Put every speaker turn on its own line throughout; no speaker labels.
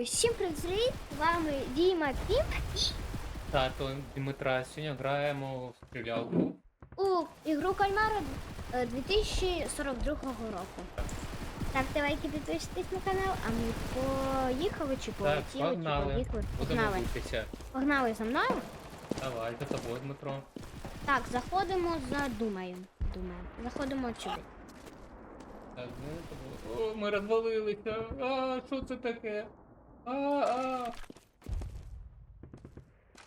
Усім привіт! З вами Діма Піп
Тато Дмитра. Сьогодні граємо в стрілялку.
у ігру Кальмара е, 2042 року. Ставте лайки, підписуйтесь на канал, а ми поїхали чи
Так,
полетіли, чи
погнали.
поїхали. Погнали. Погнали за мною.
Давай, за тобою, Дмитро.
Так, заходимо за Думаю. Думаю. Заходимо сюди.
Так, ми. О, ми розвалилися. А, що це таке? А, а.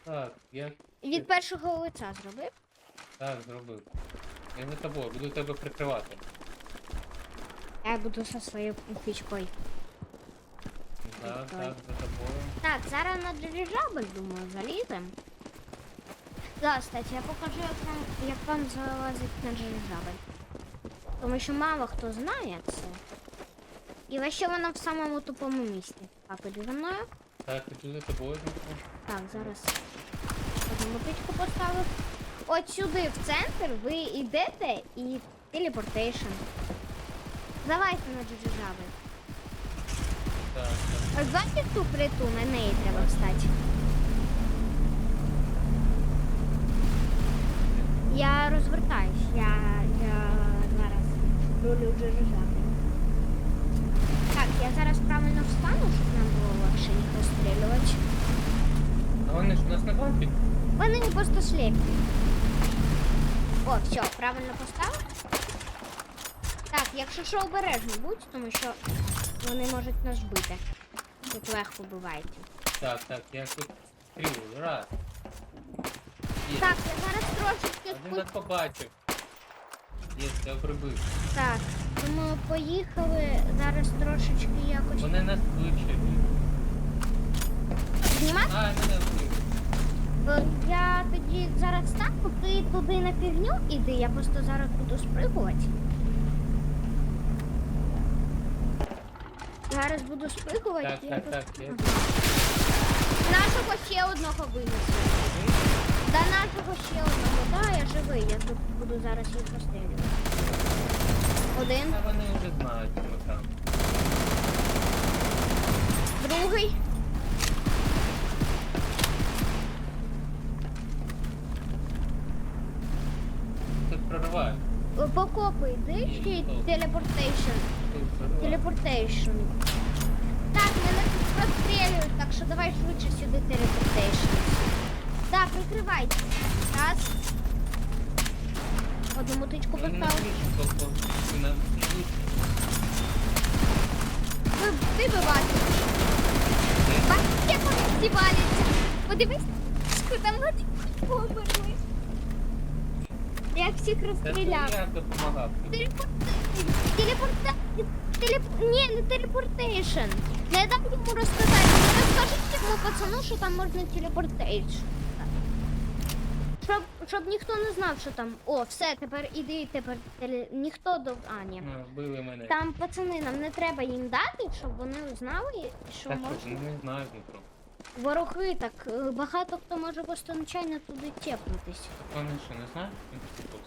Так, я
Від першого лиця зробив.
так зробив. Я за тобою, буду тебе прикривати.
Я буду зі своєю пічкою.
Так, так, за тобою.
Так, зараз на дирижабль, думаю, залізем. Да, кстати, я покажу, як вам, як вам залазить на дирижабль. Тому що мало хто знає це. І ще воно в самому тупому місці. Так, іди за мною.
Так, іду за тобою.
Так, зараз одну птичку поставив. От сюди, в центр, ви йдете і телепортейшн. Давайте на дирижабль.
Так, так.
Бачите ту плиту, на неї треба встати. Я розвертаюсь, я, я зараз рулю дирижаблем. Я зараз правильно встану, щоб нам було легше їх розстрілювати.
А вони ж у нас не бачать?
Вони не просто сліпі. О, все, правильно поставив. Так, якщо що обережно будь, тому що вони можуть нас вбити. Тут легко бувають.
Так, так, я тут стрілю. Раз. Є.
Так, я зараз трошечки
Один нас побачив. Є, я прибив.
Так, тому поїхали зараз трошечки якось.
Вони нас швидше.
Знімати?
А, мене вбив.
Е, Я тоді зараз стану, ти туди на півню іди, я просто зараз буду спригувати. Зараз буду спригувати.
Так,
я
так, так, я-
Ага. Нашого ще одного винесли. До нашого ще одного, да, я я тут буду зараз їх розстрілювати. Один,
А вони вже знають, що ми там.
другий.
Тут проривають.
Е, Покопи, йди ще й телепортейшн. Телепортейшн. Так, мене тут розстрілюють, так що давай швидше сюди телепортейшн. Так, прикривайте. Раз. Одну мотичку
Вони
поставив.
ви
ти би бачив. Бачиш, як вони всі валяться. Подивись, що там люди померли. Я всіх розстріляв. Телепортейшн. Телепорта... Телеп... Ні, не телепортейшн. Не дам йому розказати. Розкажіть цьому пацану, що там можна телепортейшн. Щоб, щоб ніхто не знав, що там. О, все, тепер іди, тепер теле... ніхто до. А, ні.
Ну, Били мене.
Там пацани, нам не треба їм дати, щоб вони знали, що
Так,
можна.
вони не знають, Дмитро.
Вороги, так е, багато хто може просто нечайно туди тепнутись.
Вони що, не знають? Тут.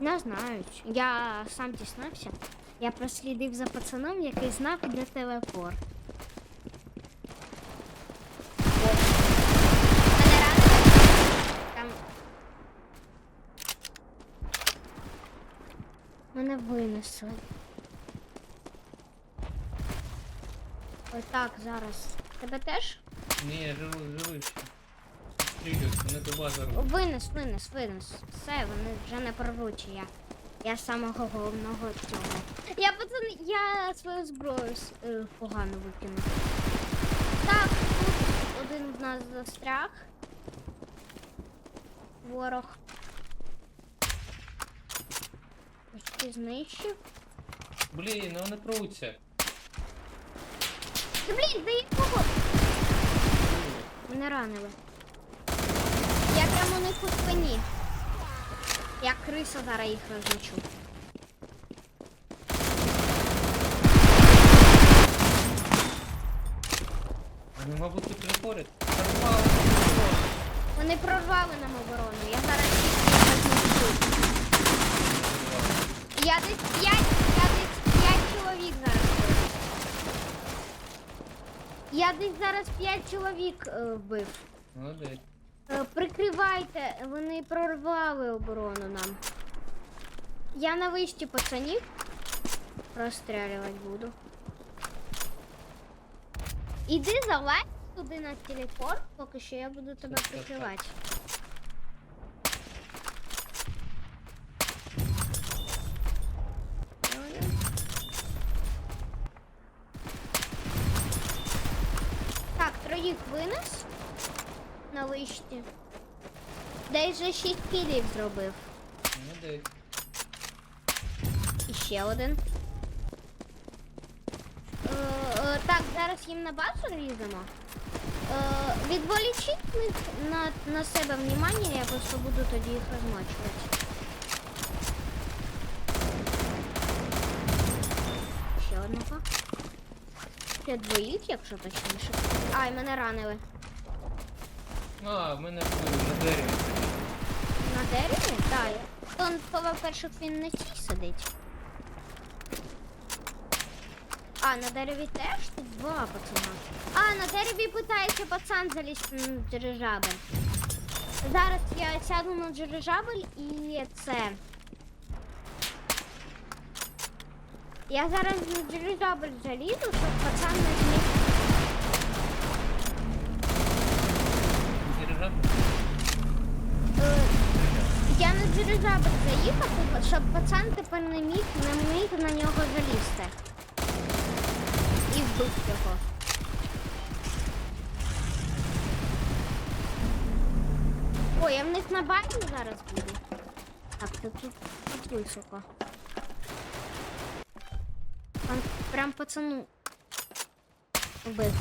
Не знають. Я сам дізнався. Я прослідив за пацаном, який знав, де телепорт. Мене ранили. Там. Мене винесли. Ось так, зараз. Тебе теж?
Ні, я живий, живий ще. Вони до бази.
Винес, винес, винес. Все, вони вже не прорвуть. Я, я самого головного цього. Я пацани, я свою зброю с- е, погано викинув. Так, тут один в нас застряг. Ворог. Почти знищив.
Блін, ну вони пруться.
Та блін, да якого? Мене ранили. Я прямо у них у спині. Я криса зараз їх розлучу.
Вони, мабуть, тут телепорять. Порвали, телепорт.
Вони прорвали нам оборону. Я зараз їх розлучу. Я десь 5, я десь 5 чоловік зараз. Я десь зараз 5 чоловік е, вбив.
Молодець.
Е, Прикривайте, вони прорвали оборону нам. Я на вишті пацанів розстрілювати буду. Іди залазь туди на телепорт, поки що я буду тебе прикривати. Так, троїх винес на вишті. Десь же 6 кілів зробив.
Молодець.
І ще один. Е, е, так, зараз їм на базу ліземо. Е, відволічіть них на, на себе внимання, я просто буду тоді їх розмочувати. Ще одного. Ще двоїх, якщо точніше. Ай, мене ранили.
А, в мене на дереві.
На дереві? Так. Он, по-перше, він на цій сидить. А, на дереві теж тут два пацана. А, на дереві питається пацан залізти на дирижабль. Зараз я сяду на дирижабль і це. Я зараз на дирижабль залізу, щоб пацан не зміг.
Дирижабль?
Е, Я на дирижабль заїхав, щоб пацан тепер не міг не міг на нього залізти. І вбив його. Ой, я в них на базі зараз буду. Так, це тут, тут високо. Прям пацану вбив.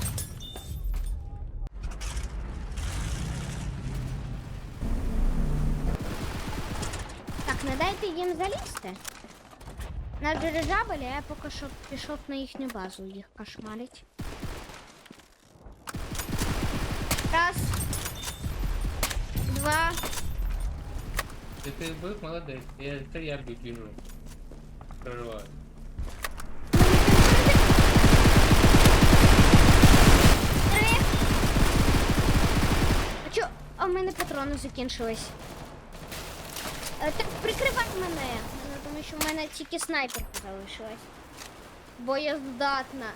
Так, не дайте їм залізти. На дирижаблі я поки що пішов на їхню базу їх кошмарить. Раз. Два.
Ти ти вбив, молодець. Я, це я бі- біжу. Прорваю.
Мене патрони закінчились. Е, Так, прикривай мене, е, тому що в мене тільки снайперка залишилась. Бо я здатна.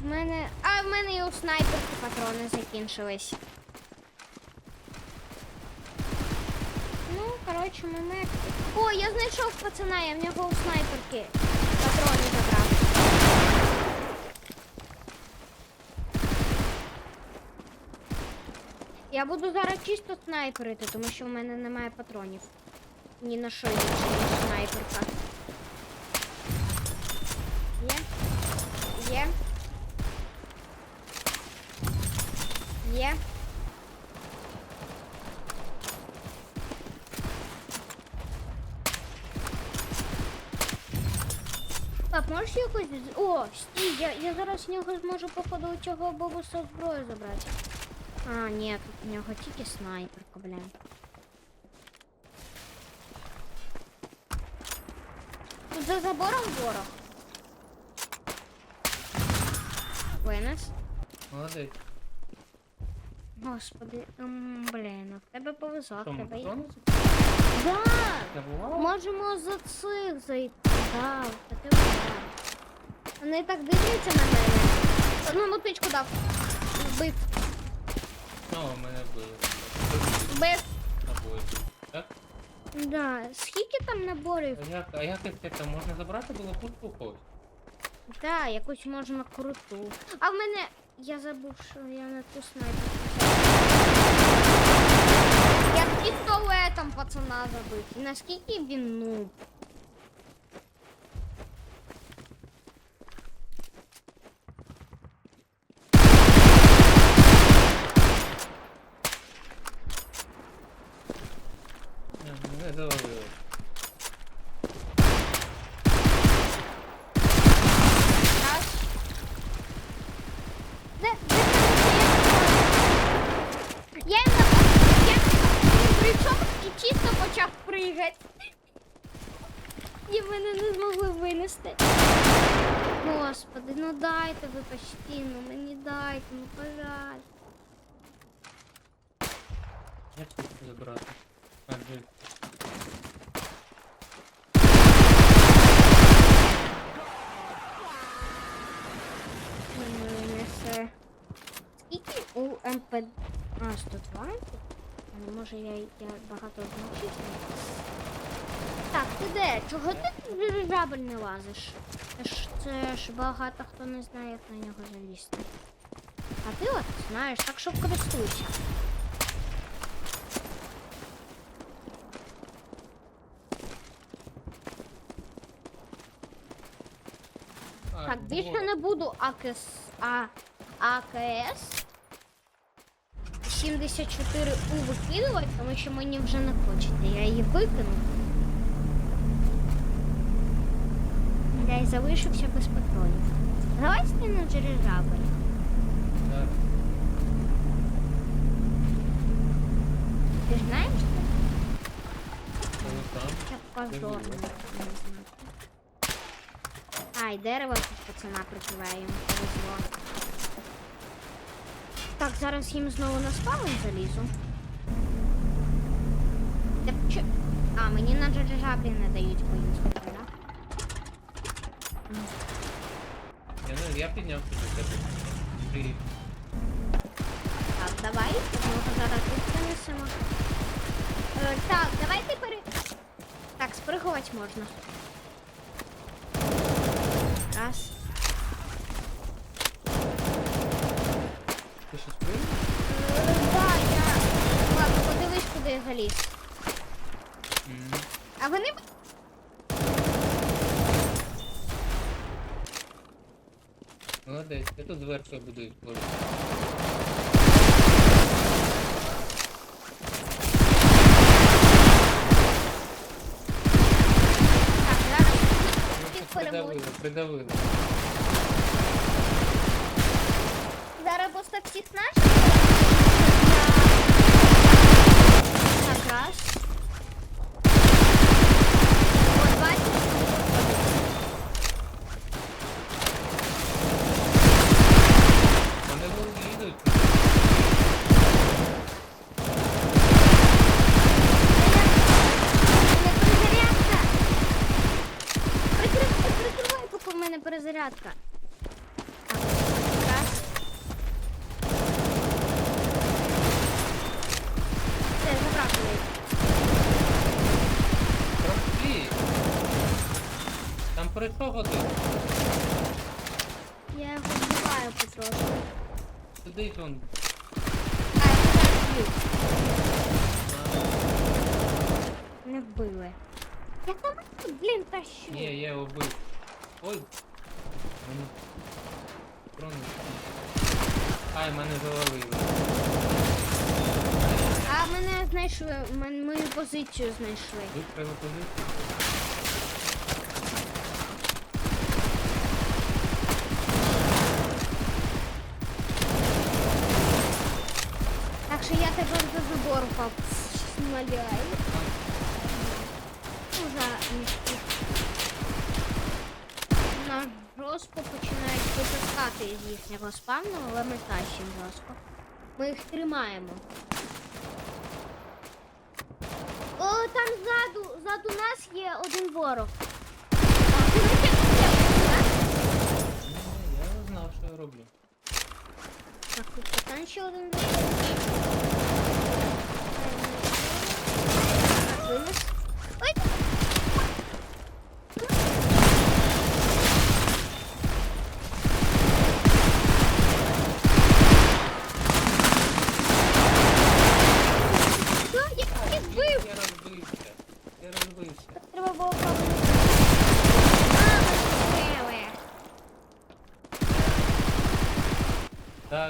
В мене. А в мене і у снайперки патрони закінчились. Ну, коротше, мене. О, я знайшов пацана, я в нього у снайперки патрони забрав. Я буду зараз чисто снайперити, тому що в мене немає патронів. Ні на що снайперка. Є? Є. Є. Пап, можеш якось. О, стій, я, я зараз з нього зможу походу цього бобуса зброю забрати. А, ні, тут у нього тільки снайперка, блін. Тут за забором ворог. Винес.
Молодець.
Господи, ем, блін, а в тебе повезло, в
Що, ми
тебе є.
патрони?
Да!
Забував?
Можемо за цих зайти. Да, в тебе да. Вони так дивляться на мене. Одну мотичку дав. Вбив.
О, мене вбили.
Вбив.
Набої. Так?
Да. Скільки там наборів?
А як, а як їх це можна забрати було пусту когось?
Да, якусь можна круту. А в мене. Я забув, що я на ту снайперку. Я пістолетом пацана забив. Наскільки він ну. Дайте ви почти, ну мені дайте, ну пожалуйста.
Як це забрати? А, де?
Винесе. Скільки у МП... А, 120? А, Може я, я багато значити? Так, ти де? Чого ти в дирижабль не лазиш? Це ж, це ж багато хто не знає, як на нього залізти. А ти от знаєш, так що користуйся. Так, більше не буду АКС, а, АКС 74 У викидувати, тому що мені вже не хочеться. Я її викину. Я й залишився без патронів. Давай скину дирижабль.
Так.
Ти ж знаєш, що позорно. Не знати. Ай, дерево пацана прикриває, йому повезло. Так, зараз їм знову на спаун залізу. А, мені на джаджаблі не дають поїздку, да?
Я, не, я піднявся до тебе. Привіт.
Так, давай, одного зараз тут принесемо. Е, так, давайте пере... Так, спригувати можна. Раз.
Ти щось прийняв?
Е, да, я... Ладно,
Мгм.
А вони...
Молодець, я тут зверху буду відходити.
Так, зараз їх
Придавили,
перемогу.
придавили.
Зараз просто всіх наших. Мене. Так, раз. Все, забрав її.
Промки. Там пройшов один.
Я його вбиваю потрошку.
Сидить он.
А, я б'ю.
А,
Не вбили. Я там, блін, тащу.
Ні, я його вбив. Ой. Мені... Тронув. Ай, мене завалили.
А мене знайшли, мен- мою позицію знайшли.
Вистріли позицію.
Так що я тепер за забор впав. Смоляю. Ну, за мішки. На жорстко починають випускати з їхнього спавну, але ми тащимо жорстко. Ми їх тримаємо. О, там ззаду, ззаду нас є один ворог. А, ти?
Ні, я знав, що я роблю.
Так, тут там ще один. Так, винес. Ой! Що? Я їх вбив!
Я розбився. Я розбився.
Так треба було пробувати. А, ми зробили.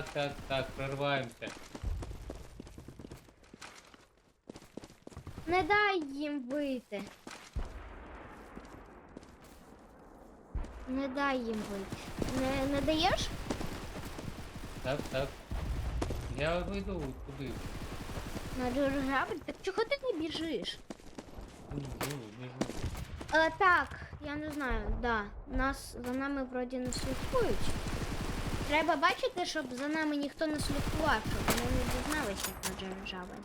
Так, так, так, прорваємося.
Не дай їм вийти. Не дай їм вийти. Не, не даєш?
Так, так. Я вийду туди.
На дирижабль? Так чого ти не біжиш?
Біжу, біжу.
Е, так, я не знаю, да. Нас за нами вроді не слідкують. Треба бачити, щоб за нами ніхто не слідкував, щоб вони не дізналися, як ми джережали.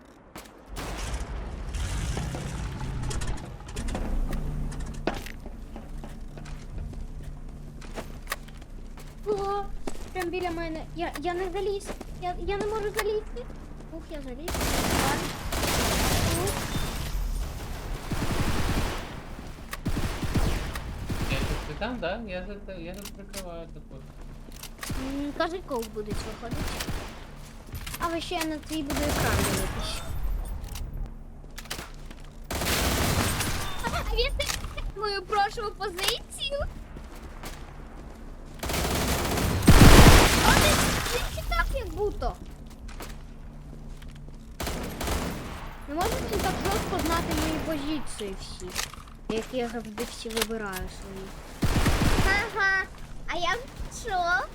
О, прям біля мене. Я, я не заліз. Я, я не можу залізти. Ух, я заліз. Ладно. Ух.
Я тут ти там, да? Я за те- я тут прикриваю тут.
Коли будуть виходити. Але ще на твій буде екран дивитись. А він мою прошу позицію. А він читав як будто. Не може він так жорстко знати мої позиції всі, які я завжди всі вибираю свої. Ага, а я що?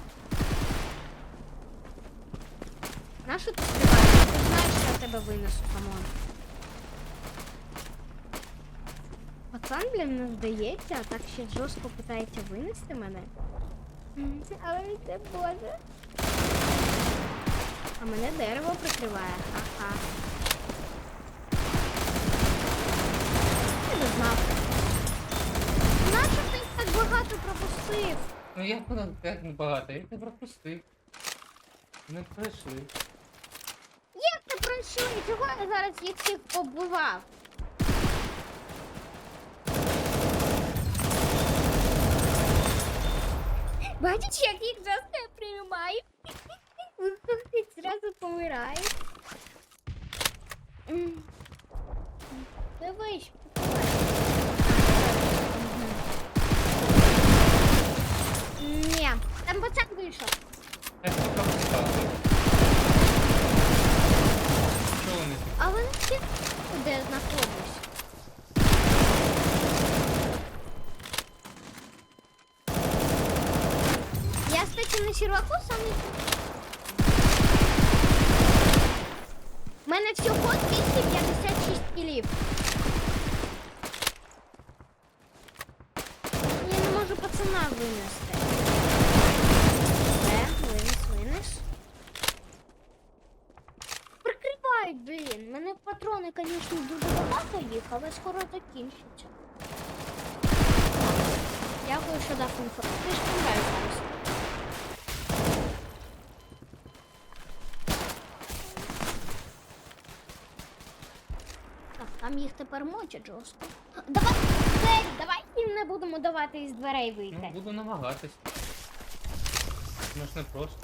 На що ти співаєш? Ти знаєш, що я тебе винесу, камон. Пацан, блін, не здається, а так ще жорстко питається винести мене. Але він це боже. А мене дерево прикриває. Ха-ха. Я не знав. Нащо ти так багато пропустив?
Ну як воно як небагато, я їх не пропустив. Не пройшли.
Ти пройшли? Чого я зараз їх всіх побивав? Бачиш, як їх жорстко приймаю? Зразу помирає. М. Дивись. Ні, там пацан вийшов.
Я. Що вони?
А вони всі де я знаходжусь. Я, кстати, на серваку самий. У мене всього 256 кілів. Я не можу пацана винести. Де? Винес, винес. Прикривають, блін. У звісно, дуже багато їх, але скоро закінчаться. Дякую, що дав інформацію. Ти ж зараз. Так, там їх тепер мочать жорстко. Давай, двері, давай їм не будемо давати із дверей вийти.
Ну, буду намагатись. Ну ж не просто.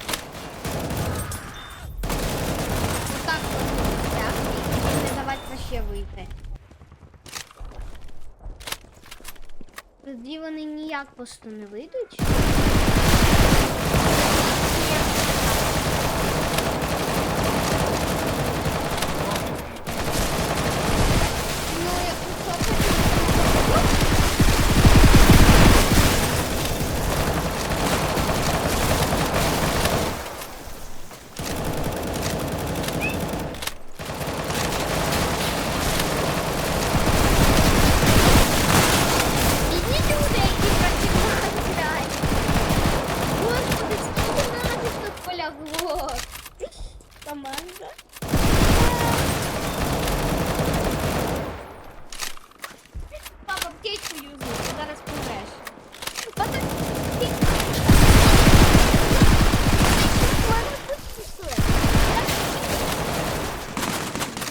Так, так, і вообще вийти. Тоді вони ніяк просто не вийдуть. Ну, якщо Бідні люди, які працювали грають. Господи, скільки нас тут полягло. Команда. Папа, птичку юзни, ти зараз помреш. Папа, ти... Ладно, тут пішли.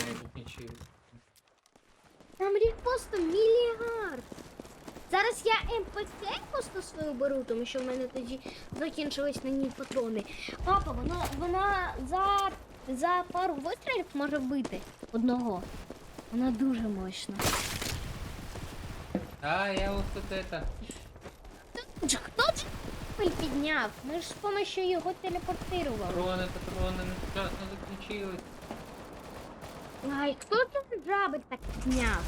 Не закінчили.
Там рік просто мільярд. Зараз я МПК просто свою беру, тому що в мене тоді закінчились на ній патрони. Папа, вона, вона за, за пару вистрілів може вбити одного. Вона дуже мощна.
А, я ось тут это.
Хто ж підняв? Ми ж з помощью його телепортували.
Патрони, патрони, не вчасно закінчились.
Ай, хто це жабик так підняв?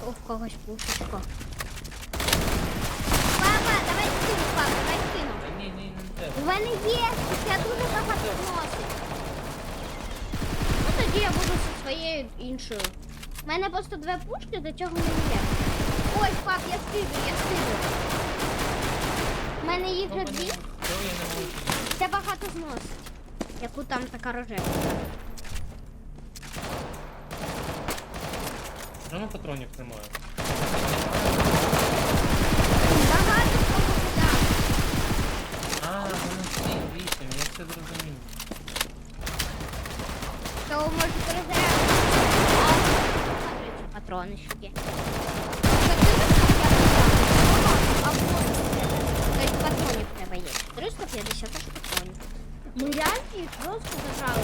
Знайти когось пушечку. Папа, давай скину, папа, давай скину.
Та ні, ні, не треба.
У мене є, я дуже багато зносить. Ну тоді я буду зі своєю іншою. У мене просто дві пушки, до цього не є. Ой, пап, я скину, я скину. У мене їх вже дві,
Що я не можу?
це багато зносить. Яку там така рожева.
Чому патронів немає?
Багато кого кидав.
А, вони всі вісім, я все зрозумів.
То може перезарядити. А, смотрите, патрони ще є. Тобто патронів треба є. 350 аж патронів. Ми реально їх просто зажали.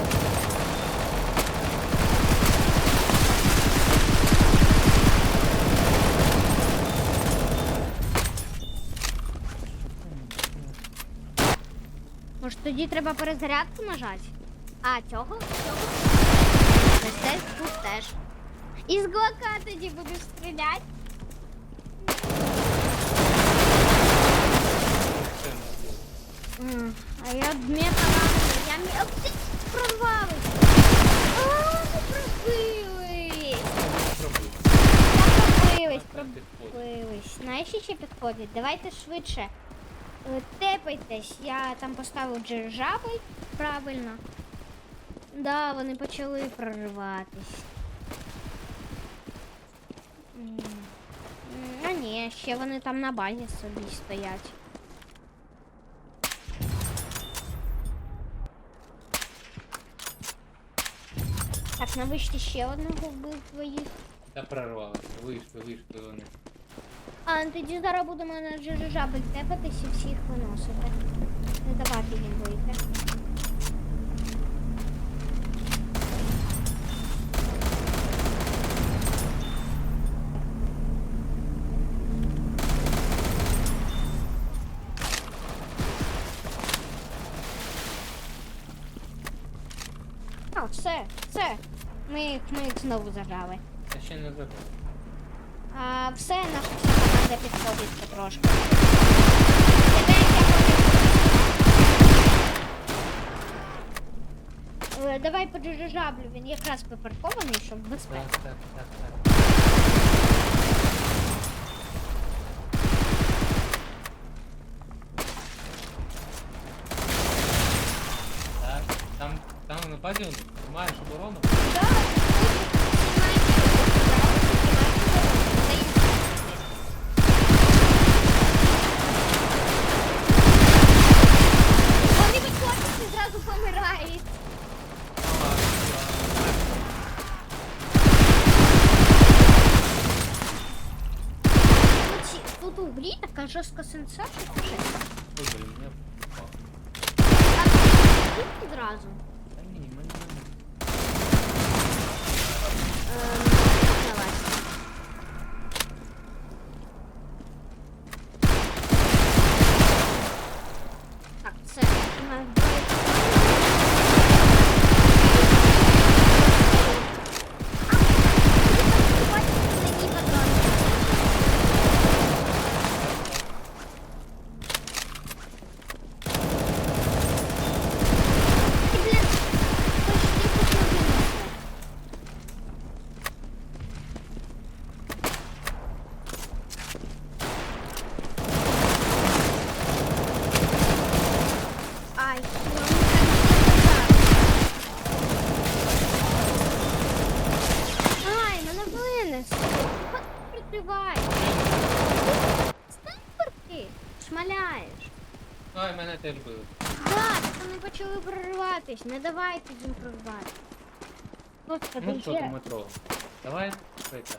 Тоді треба перезарядку нажати? А, цього? Цього? Ось теж тут теж. Із глока тоді будеш стріляти. А я метала. Я мі... Ох, ти прорвалась. А, ми пробились. Я пробились, пробились. Знаєш, ще підходить? Давайте швидше. Е, Тепайтесь, я там поставив джержабель правильно. Да, вони почали прориватись. А ні, ще вони там на базі собі стоять. Так, на вишці ще одного вбив твоїх.
Та прорвалося. Вийшли, вийшли вони.
А ну тоді зараз будемо на джержабель тепатись і всіх виносити. Не давати їм вийти. А, все, все. Ми їх, ми їх знову зажали.
Та ще не забув.
А, все наша вся підходити хочу. Е, Давай по джажаблю, він якраз припаркований, щоб безпеки.
Так, так, так, так.
Тут, блін, така жорстка сенсація.
Ой, блін, я впав.
Тут одразу.
Та ні, мене не
Ем, давай. Так, це у нас двоє. А, бачите, такі патрони. Ти, блін, почти потрібно. Ай, ну, Ай, мене винес. От прикривай. Снайперки шмаляєш.
Ой, мене теж били.
Так, вони почали прориватись. Не давайте їм прорвати. Господи,
Ну що там метро? Давай, швидко.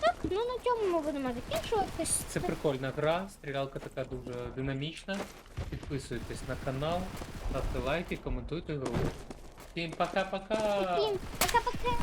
Так, Ну на цьому ми будемо закінчуватись.
Це прикольна гра, стрілялка така дуже динамічна. Підписуйтесь на канал, ставте лайки, коментуйте гру. Всім пока-пока!
Всім пока-пока.